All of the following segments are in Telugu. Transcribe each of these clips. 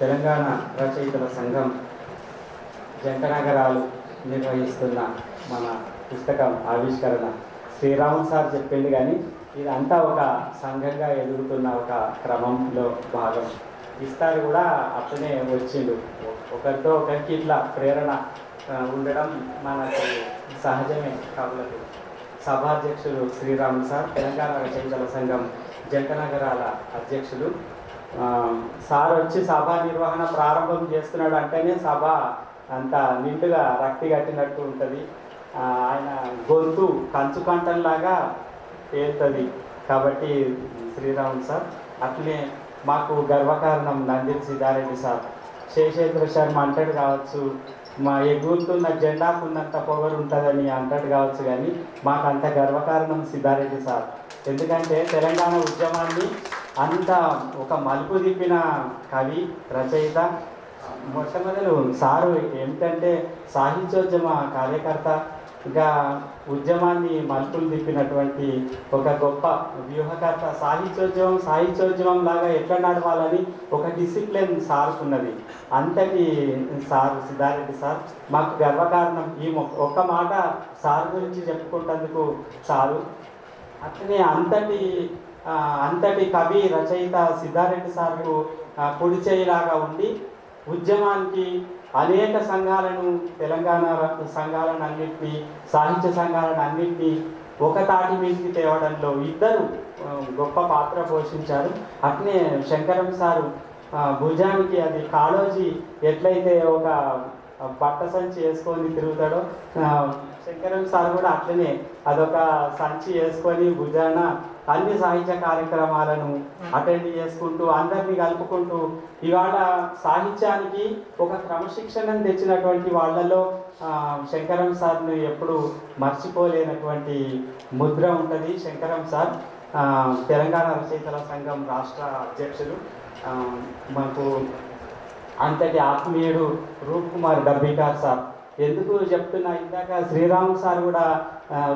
తెలంగాణ రచయితల సంఘం జంట నగరాలు నిర్వహిస్తున్న మన పుస్తకం ఆవిష్కరణ. శ్రీరామ్ సార్ చెప్పింది కానీ ఇదంతా ఒక సంఘంగా ఎదుగుతున్న ఒక క్రమంలో భాగం. ఇస్తారు కూడా అట్లనే వచ్చిండు. ఒకరితో ఒకరికి ఇట్లా ప్రేరణ ఉండడం మనకు సహజమే కవులకు సభాధ్యక్షులు శ్రీరామ్ సార్ తెలంగాణ రచయితల సంఘం జంట నగరాల అధ్యక్షులు సార్ వచ్చి సభ నిర్వహణ ప్రారంభం చేస్తున్నాడు అంటేనే సభ అంత నిండుగా రక్తి కట్టినట్టు ఉంటుంది. ఆయన గొంతు కంచు కంటంలాగా తేలుతుంది కాబట్టి శ్రీరామ్ సార్ అట్లే మాకు గర్వకారణం నందిని సిద్ధారెడ్డి సార్. శేషేంద్ర శర్మ అంటాడు కావచ్చు మా ఎగురుతున్న జెండాకున్నంత పొగరు ఉంటుందని అంటాడు కావచ్చు కానీ మాకు అంత గర్వకారణం సిద్ధారెడ్డి సార్. ఎందుకంటే తెలంగాణ ఉద్యమాన్ని అంత ఒక మలుపు తిప్పిన కవి రచయిత మొట్టమొదలు సారు ఏమిటంటే సాహిత్యోద్యమ కార్యకర్త ఇంకా ఉద్యమాన్ని మలుపులు తిప్పినటువంటి ఒక గొప్ప వ్యూహకర్త. సాహిత్యోద్యమం సాహిత్యోద్యమం లాగా ఎట్లా నడవాలని ఒక డిసిప్లిన్ సార్కున్నది. అంతటి సార్ సిద్ధారెడ్డి సార్. మాకు గర్వకారణం ఈ మొ- ఒక్క మాట సార్ గురించి చెప్పుకుంటందుకు చాలు అతని అంతటి అంతటి కవి రచయిత సిద్ధారెడ్డి సార్కు ఆ, పొడి ఉండి ఉద్యమానికి అనేక సంఘాలను తెలంగాణ సంఘాలను అన్నింటినీ సాహిత్య సంఘాలను అన్నింటినీ ఒక తాటి మీదకి తేవడంలో ఇద్దరు గొప్ప పాత్ర పోషించారు. అట్నే శంకరం సారు భుజానికి అది కాళోజీ ఎట్లయితే ఒక బట్ట సంచి వేసుకొని తిరుగుతాడో శంకరం సార్ కూడా అట్లనే అదొక సంచి వేసుకొని భుజాన అన్ని సాహిత్య కార్యక్రమాలను అటెండ్ చేసుకుంటూ అందరినీ కలుపుకుంటూ ఇవాళ సాహిత్యానికి ఒక క్రమశిక్షణను తెచ్చినటువంటి వాళ్ళలో శంకరం సార్ను ఎప్పుడు మర్చిపోలేనటువంటి ముద్ర ఉంటుంది. శంకరం సార్ తెలంగాణ రచయితల సంఘం రాష్ట్ర అధ్యక్షులు. మనకు అంతటి ఆత్మీయుడు రూప్ కుమార్ డబ్బికార్ సార్. ఎందుకు చెప్తున్నా? ఇందాక శ్రీరామ్ సార్ కూడా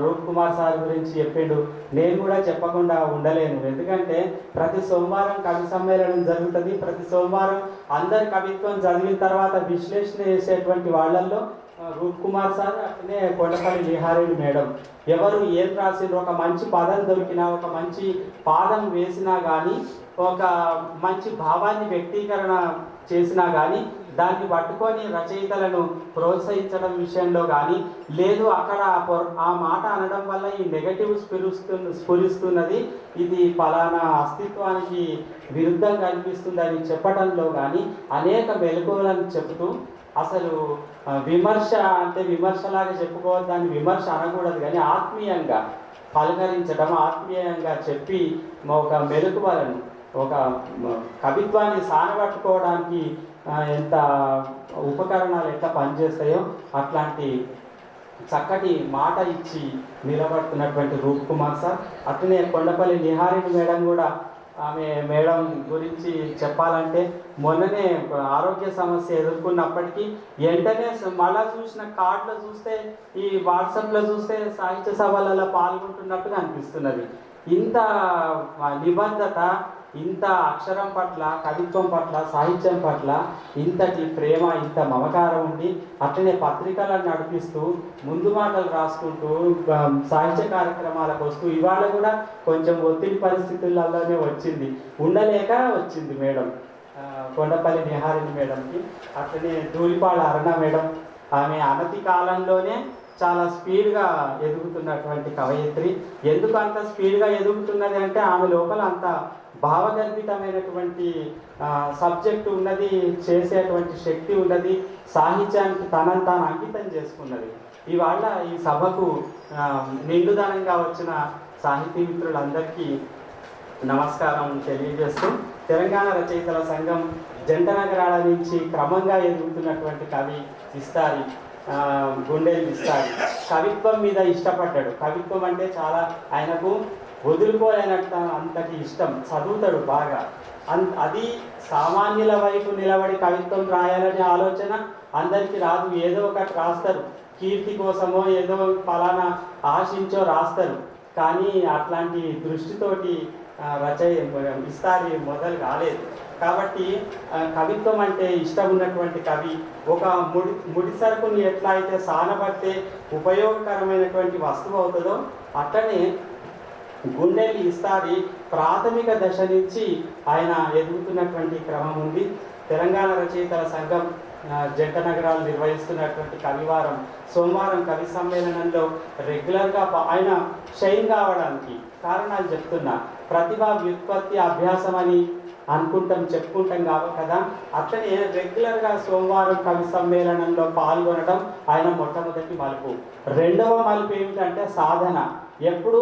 రూప్ కుమార్ సార్ గురించి చెప్పిండు. నేను కూడా చెప్పకుండా ఉండలేను. ఎందుకంటే ప్రతి సోమవారం కవి సమ్మేళనం జరుగుతుంది. ప్రతి సోమవారం అందరి కవిత్వం చదివిన తర్వాత విశ్లేషణ చేసేటువంటి వాళ్ళల్లో రూప్ కుమార్ సార్ అట్లనే కొండపల్లి నిహారిణి మేడం. ఎవరు ఏం రాసిండ్రు? ఒక మంచి పదం దొరికినా ఒక మంచి పాదం వేసినా కానీ ఒక మంచి భావాన్ని వ్యక్తీకరణ చేసినా కానీ దాన్ని పట్టుకొని రచయితలను ప్రోత్సహించడం విషయంలో కానీ లేదు అక్కడ ఆ మాట అనడం వల్ల ఈ నెగటివ్ స్ఫురిస్తు స్ఫురిస్తున్నది ఇది ఫలానా అస్తిత్వానికి విరుద్ధంగా అనిపిస్తుందని చెప్పడంలో కానీ అనేక మెలకువలను చెబుతూ అసలు విమర్శ అంటే విమర్శలాగా చెప్పుకోవద్దని విమర్శ అనకూడదు కానీ ఆత్మీయంగా పలకరించడం ఆత్మీయంగా చెప్పి ఒక మెలకువలను ఒక కవిత్వాన్ని సానబట్టుకోవడానికి ఎంత ఉపకరణాలు ఎట్లా పనిచేస్తాయో అట్లాంటి చక్కటి మాట ఇచ్చి నిలబడుతున్నటువంటి రూప్ కుమార్ సార్. అట్లనే కొండపల్లి నిహారిణి మేడం కూడా ఆమె మేడం గురించి చెప్పాలంటే మొన్ననే ఆరోగ్య సమస్య ఎదుర్కొన్నప్పటికీ వెంటనే మళ్ళా చూసిన కార్డులో చూస్తే ఈ వాట్సాప్లో చూస్తే సాహిత్య సభలలో పాల్గొంటున్నట్టుగా అనిపిస్తున్నది. ఇంత నిబద్ధత ఇంత అక్షరం పట్ల కవిత్వం పట్ల సాహిత్యం పట్ల ఇంతటి ప్రేమ ఇంత మమకారం ఉండి అట్లనే పత్రికలను నడిపిస్తూ ముందు మాటలు రాసుకుంటూ సాహిత్య కార్యక్రమాలకు వస్తూ ఇవాళ కూడా కొంచెం ఒత్తిడి పరిస్థితులలోనే వచ్చింది. ఉండలేక వచ్చింది మేడం. కొండపల్లి నిహారిణి మేడంకి అట్లనే ధూళిపాడ అరుణ మేడం. ఆమె అనతి కాలంలోనే చాలా స్పీడ్గా ఎదుగుతున్నటువంటి కవయిత్రి. ఎందుకు అంత స్పీడ్గా ఎదుగుతున్నది అంటే ఆమె లోపల అంత భావగర్భితమైనటువంటి సబ్జెక్ట్ ఉన్నది చేసేటువంటి శక్తి ఉన్నది సాహిత్యానికి తనను తాను అంకితం చేసుకున్నది. ఇవాళ ఈ సభకు నిండుదనంగా వచ్చిన సాహితీ మిత్రులందరికీ నమస్కారం తెలియజేస్తూ తెలంగాణ రచయితల సంఘం జంట నగరాల నుంచి క్రమంగా ఎదుగుతున్నటువంటి కవి ఇస్తారి గుండెలు ఇస్తారి. కవిత్వం మీద ఇష్టపడ్డాడు. కవిత్వం అంటే చాలా ఆయనకు వదులుకోలేనంత అంతటి ఇష్టం చదువుతాడు బాగా. అన్ అది సామాన్యుల వైపు నిలబడి కవిత్వం రాయాలనే ఆలోచన అందరికీ రాదు. ఏదో ఒకటి రాస్తారు. కీర్తి కోసమో ఏదో ఫలానా ఆశించో రాస్తారు. కానీ అట్లాంటి దృష్టితోటి ఆ, రచయ ఇస్తారి మొదలు కాలేదు. కాబట్టి కవిత్వం అంటే ఇష్టం ఉన్నటువంటి కవి ఒక ముడి ముడి సరుకుని ఎట్లా అయితే సానపడితే ఉపయోగకరమైనటువంటి వస్తువు అవుతుందో అట్లనే గుండెలు ఈసారి ప్రాథమిక దశ నుంచి ఆయన ఎదుగుతున్నటువంటి క్రమం ఉంది. తెలంగాణ రచయితల సంఘం జంట నగరాలు నిర్వహిస్తున్నటువంటి కవివారం సోమవారం కవి సమ్మేళనంలో రెగ్యులర్గా ఆయన షైన్ కావడానికి కారణాలు చెప్తున్నా. ప్రతిభ వ్యుత్పత్తి అభ్యాసం అని అనుకుంటాం చెప్పుకుంటాం కావు కదా. అట్లనే రెగ్యులర్గా సోమవారం కవి సమ్మేళనంలో పాల్గొనడం ఆయన మొట్టమొదటి మలుపు. రెండవ మలుపు ఏమిటంటే సాధన. ఎప్పుడు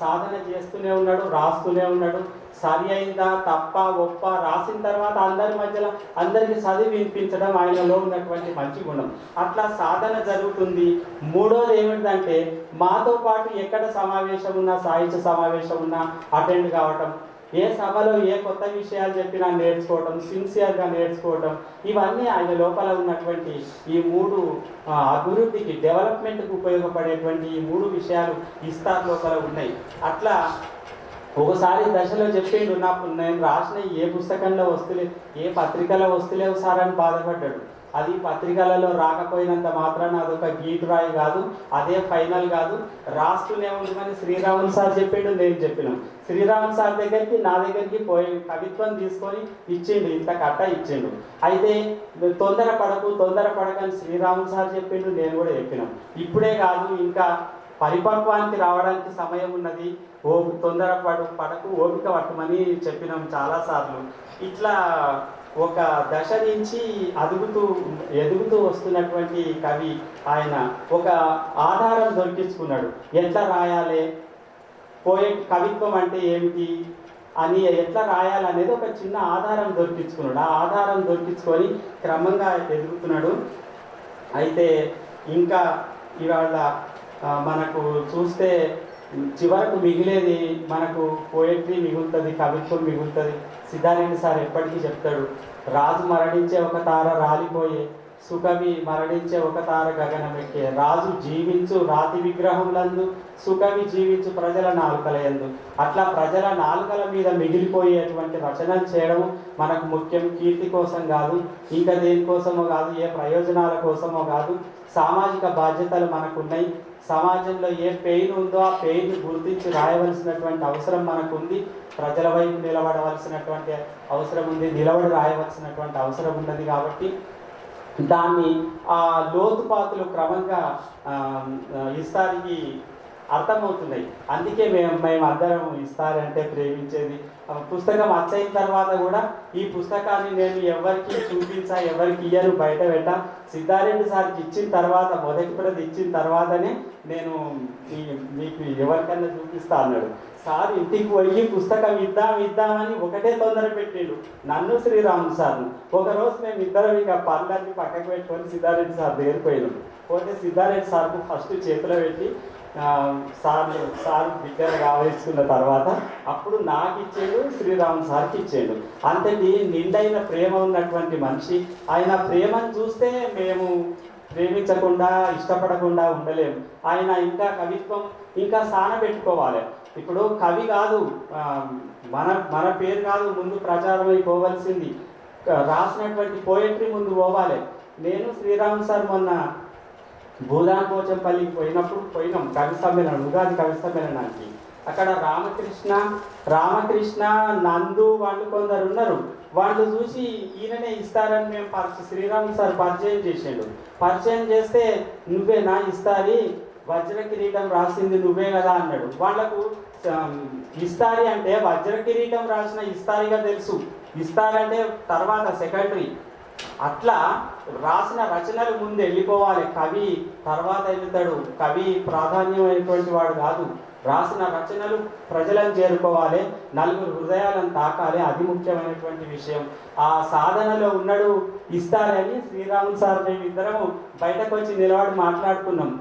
సాధన చేస్తూనే ఉన్నాడు రాస్తూనే ఉన్నాడు. సరి అయిందా తప్ప గొప్ప రాసిన తర్వాత అందరి మధ్యలో అందరికీ చదివి వినిపించడం ఆయనలో ఉన్నటువంటి మంచి గుణం. అట్లా సాధన జరుగుతుంది. మూడోది ఏమిటంటే మాతో పాటు ఎక్కడ సమావేశం ఉన్నా సాహిత్య సమావేశం ఉన్నా అటెండ్ కావటం. ఏ సభలో ఏ కొత్త విషయాలు చెప్పినా నేర్చుకోవటం సిన్సియర్గా నేర్చుకోవటం ఇవన్నీ ఆయన లోపల ఉన్నటువంటి ఈ మూడు అభివృద్ధికి డెవలప్మెంట్కి ఉపయోగపడేటువంటి ఈ మూడు విషయాలు ఇస్తార్ లోపల ఉన్నాయి. అట్లా ఒకసారి దశలో చెప్పిండు నాకు నేను రాసిన ఏ పుస్తకంలో వస్తులే ఏ పత్రికలో వస్తులేవు సార్ అని బాధపడ్డాడు. అది పత్రికలలో రాకపోయినంత మాత్రాన అదొక గీటు రాయి కాదు అదే ఫైనల్ కాదు. రాస్తూనే ఉండమని శ్రీరాములు సార్ చెప్పిండు నేను చెప్పినాం శ్రీరాములు సార్ దగ్గరికి నా దగ్గరికి పోయి కవిత్వం తీసుకొని ఇచ్చిండు ఇంత కట్ట ఇచ్చిండు. అయితే తొందర పడకు తొందర పడకని శ్రీరాములు సార్ చెప్పిండు నేను కూడా చెప్పినాం ఇప్పుడే కాదు ఇంకా పరిపక్వానికి రావడానికి సమయం ఉన్నది. ఓ తొందర పడు పడకు ఓపిక పట్టమని చెప్పినాం చాలాసార్లు. ఇట్లా ఒక దశ నుంచి అదుగుతూ ఎదుగుతూ వస్తున్నటువంటి కవి ఆయన ఒక ఆధారం దొరికించుకున్నాడు. ఎట్లా రాయాలి? పోయే కవిత్వం అంటే ఏమిటి? అని ఎట్లా రాయాలనేది ఒక చిన్న ఆధారం దొరికించుకున్నాడు. ఆ ఆధారం దొరికించుకొని క్రమంగా ఎదుగుతున్నాడు. అయితే ఇంకా ఇవాళ మనకు చూస్తే చివరకు మిగిలేది మనకు పోయట్రీ మిగులుతుంది కవిత్వం మిగులుతుంది. సిద్ధారెడ్డి సార్ ఎప్పటికీ చెప్తాడు రాజు మరణించే ఒక తార రాలిపోయే సుకవి మరణించే ఒక తార గగనమెక్కే. రాజు జీవించు రాతి విగ్రహములందు సుకవి జీవించు ప్రజల నాలుకలయందు అట్లా ప్రజల నాలుకల మీద మిగిలిపోయేటువంటి రచనలు చేయడం మనకు ముఖ్యం. కీర్తి కోసం కాదు ఇంకా దేనికోసమో కాదు ఏ ప్రయోజనాల కోసమో కాదు సామాజిక బాధ్యతలు మనకున్నాయి. సమాజంలో ఏ పెయిన్ ఉందో ఆ పెయిన్ గుర్తించి రాయవలసినటువంటి అవసరం మనకు ఉంది ప్రజల వైపు నిలబడవలసినటువంటి అవసరం ఉంది. నిలబడి రాయవలసినటువంటి అవసరం ఉన్నది కాబట్టి దాన్ని ఆ లోతుపాతులు క్రమంగా ఈసారికి ఇస్తారికి అర్థమవుతున్నాయి. అందుకే మేము మేము అందరం ఇస్తారంటే ప్రేమించేది. పుస్తకం అచ్చయిన తర్వాత కూడా ఈ పుస్తకాన్ని నేను ఎవరికి చూపించా ఎవరికి ఇయ్యను బయట పెట్టా. సిద్ధారెడ్డి సార్కి ఇచ్చిన తర్వాత మొదటి ప్రతి ఇచ్చిన తర్వాతనే నేను మీ- మీకు ఎవరికన్నా చూపిస్తా అన్నాడు. సార్ ఇంటికి పోయి పుస్తకం ఇద్దాం ఇద్దామని ఒకటే తొందర పెట్టిండు. నన్ను శ్రీరాములు సార్ను. ఒకరోజు మేము ఇద్దరం ఇక పనులన్నీ పక్కకు పెట్టుకొని సిద్ధారెడ్డి సార్ దగ్గరికి పోయినాం. పోతే సిద్ధారెడ్డి సార్కు ఫస్ట్ చేతిలో పెట్టి సార్ సార్ దగ్గర కావేసుకున్న తర్వాత అప్పుడు నాకు ఇచ్చాడు శ్రీరామ్ సార్కి ఇచ్చాడు. అంతటి నిండైన ప్రేమ ఉన్నటువంటి మనిషి. ఆయన ప్రేమను చూస్తే మేము ప్రేమించకుండా ఇష్టపడకుండా ఉండలేము. ఆయన ఇంకా కవిత్వం ఇంకా సానబెట్టుకోవాలి ఇప్పుడు కవి కాదు మన మన పేరు కాదు ముందు ప్రచారం అయిపోవలసింది రాసినటువంటి పోయట్రీ ముందు పోవాలి. నేను శ్రీరామ్ సార్ మొన్న భూదాన్ పోచంపల్లికి పోయినప్పుడు పోయినాం. కవి సమ్మేళనం ఉగాది కవి సమ్మేళనానికి. అక్కడ రామకృష్ణ రామకృష్ణ నందు వాళ్ళు కొందరు ఉన్నారు. వాళ్ళు చూసి ఈయననే ఇస్తారని మేము పరిచయం శ్రీరామ్ సార్ పరిచయం చేసిండు. పరిచయం చేస్తే నువ్వే నా ఇస్తారి వజ్ర కిరీటం రాసింది నువ్వే కదా అన్నాడు. వాళ్ళకు ఇస్తారి అంటే వజ్ర కిరీటం రాసిన ఇస్తారిగా తెలుసు. ఇస్తారంటే తర్వాత సెకండరీ. అట్లా రాసిన రచనలు ముందు వెళ్ళిపోవాలి. కవి తర్వాత వెళ్తాడు. కవి ప్రాధాన్యమైనటువంటి వాడు కాదు. రాసిన రచనలు ప్రజలను చేరుకోవాలి. నలుగురు హృదయాలను తాకాలి. అది ముఖ్యమైనటువంటి విషయం. ఆ సాధనలో ఉన్నాడు ఇస్తారని శ్రీరాములు సార్ మేము ఇద్దరము బయటకు వచ్చి నిలబడి మాట్లాడుకున్నాం.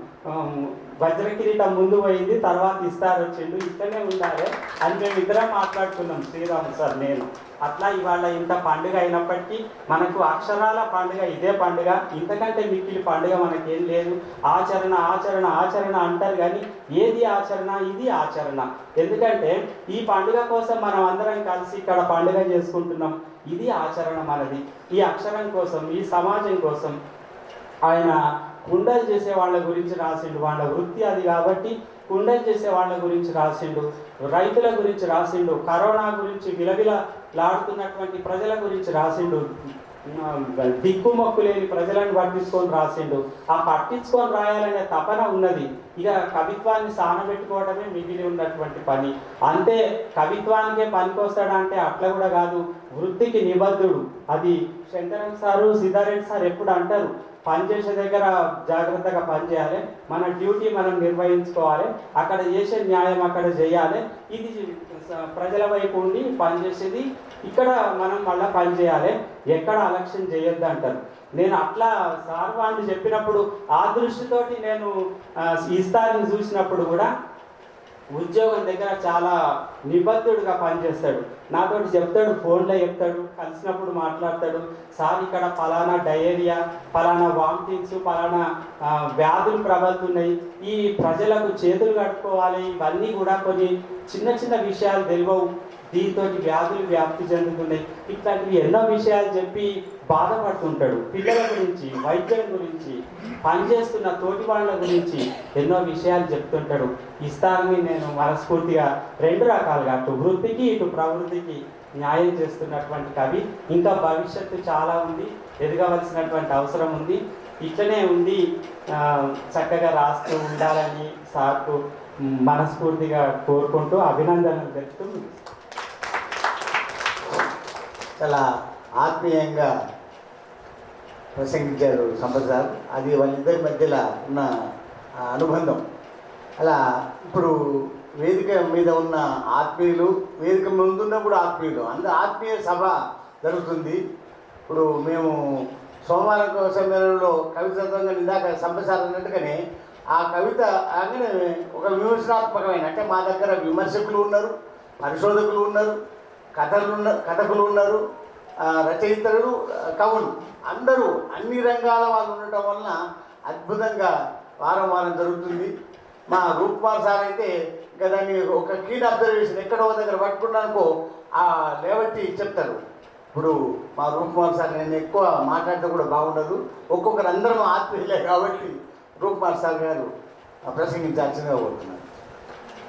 వజ్ర కిరీటం ముందు పోయింది తర్వాత ఇస్తారు వచ్చిండు ఇక్కడనే ఉండాలి అని మేము ఇద్దరం మాట్లాడుకున్నాం శ్రీరామ్ సార్ నేను. అట్లా ఇవాళ ఇంత పండుగ అయినప్పటికీ మనకు అక్షరాల పండుగ ఇదే పండుగ. ఇంతకంటే మిక్కిలి పండుగ మనకేం లేదు. ఆచరణ ఆచరణ ఆచరణ అంటారు కానీ ఏది ఆచరణ? ఇది ఆచరణ. ఎందుకంటే ఈ పండుగ కోసం మనం అందరం కలిసి ఇక్కడ పండుగ చేసుకుంటున్నాం. ఇది ఆచరణ మనది. ఈ అక్షరం కోసం ఈ సమాజం కోసం ఆయన కుండలు చేసే వాళ్ళ గురించి రాసిండు వాళ్ళ వృత్తి అది కాబట్టి కుండలు చేసే వాళ్ళ గురించి రాసిండు రైతుల గురించి రాసిండు కరోనా గురించి విలవిలలాడుతున్నటువంటి ప్రజల గురించి రాసిండు దిక్కుమొక్కు లేని ప్రజలను పట్టించుకొని రాసిండు. ఆ పట్టించుకొని రాయాలనే తపన ఉన్నది. ఇక కవిత్వాన్ని సానబెట్టుకోవడమే మిగిలి ఉన్నటువంటి పని. అంతే కవిత్వానికే పనికొస్తాడా అంటే అట్లా కూడా కాదు వృత్తికి నిబద్ధుడు. అది శంకరం సారు సిద్ధారెడ్డి సార్ ఎప్పుడు అంటారు పనిచేసే దగ్గర జాగ్రత్తగా పనిచేయాలి మన డ్యూటీ మనం నిర్వహించుకోవాలి. అక్కడ చేసే న్యాయం అక్కడ చేయాలి. ఇది ప్రజల వైపు ఉండి పనిచేసేది ఇక్కడ మనం మళ్ళీ పని చేయాలి. ఎక్కడ అలక్ష్యం చేయొద్దు అంటారు. నేను అట్లా సార్ వాళ్ళు చెప్పినప్పుడు ఆ దృష్టితోటి నేను ఇస్తారని ఈ స్థాయిని చూసినప్పుడు కూడా ఉద్యోగం దగ్గర చాలా నిబద్ధుడిగా పనిచేస్తాడు. నాతోటి చెప్తాడు ఫోన్లో చెప్తాడు కలిసినప్పుడు మాట్లాడతాడు. సార్ ఇక్కడ ఫలానా డయేరియా ఫలానా వామిటింగ్స్ ఫలానా వ్యాధులు ప్రబలుతున్నాయి. ఈ ప్రజలకు చేతులు కట్టుకోవాలి. ఇవన్నీ కూడా కొన్ని చిన్న చిన్న విషయాలు తెలియవు. దీంతో వ్యాధులు వ్యాప్తి చెందుతున్నాయి. ఇట్లాంటివి ఎన్నో విషయాలు చెప్పి బాధపడుతుంటాడు. పిల్లల గురించి వైద్యం గురించి పనిచేస్తున్న తోటి వాళ్ళ గురించి ఎన్నో విషయాలు చెప్తుంటాడు. ఇస్తానని నేను మనస్ఫూర్తిగా రెండు రకాలుగా అటు వృత్తికి ఇటు ప్రవృత్తికి న్యాయం చేస్తున్నటువంటి కవి. ఇంకా భవిష్యత్తు చాలా ఉంది ఎదగవలసినటువంటి అవసరం ఉంది. ఇట్లనే ఉండి చక్కగా రాస్తూ ఉండాలని సార్కు మనస్ఫూర్తిగా కోరుకుంటూ అభినందనలు తెలుపుతూ చాలా ఆత్మీయంగా ప్రసంగించారు సంపత్ సార్. అది వాళ్ళిద్దరి మధ్యలో ఉన్న అనుబంధం. అలా ఇప్పుడు వేదిక మీద ఉన్న ఆత్మీయులు వేదిక ముందున్నప్పుడు ఆత్మీయులు. అందు ఆత్మీయ సభ జరుగుతుంది. ఇప్పుడు మేము సోమవారం సమ్మేళనంలో కవితత్వంగా ఇందాక సంపత్ అన్నట్టుగానే ఆ కవిత అంగనే ఒక విమర్శనాత్మకమైన అంటే మా దగ్గర విమర్శకులు ఉన్నారు పరిశోధకులు ఉన్నారు కథలు ఉన్న కథకులు ఉన్నారు రచయితలు కవులు అందరూ అన్ని రంగాల వాళ్ళు ఉండటం వలన అద్భుతంగా వారం వారం జరుగుతుంది. మా రూప్మార్ సార్ అయితే ఇంకా దాన్ని ఒక కీన్ అబ్జర్వేషన్ ఎక్కడో దగ్గర పట్టుకున్నానుకో ఆ లేవట్టి చెప్తారు. ఇప్పుడు మా రూప్మార్ సార్ నేను ఎక్కువ మాట్లాడితే కూడా బాగుండదు. ఒక్కొక్కరు అందరం ఆత్మీయులే కాబట్టి రూప్మార్ సార్ గారు ప్రసంగించాల్సిందిగా కోరుతున్నాను.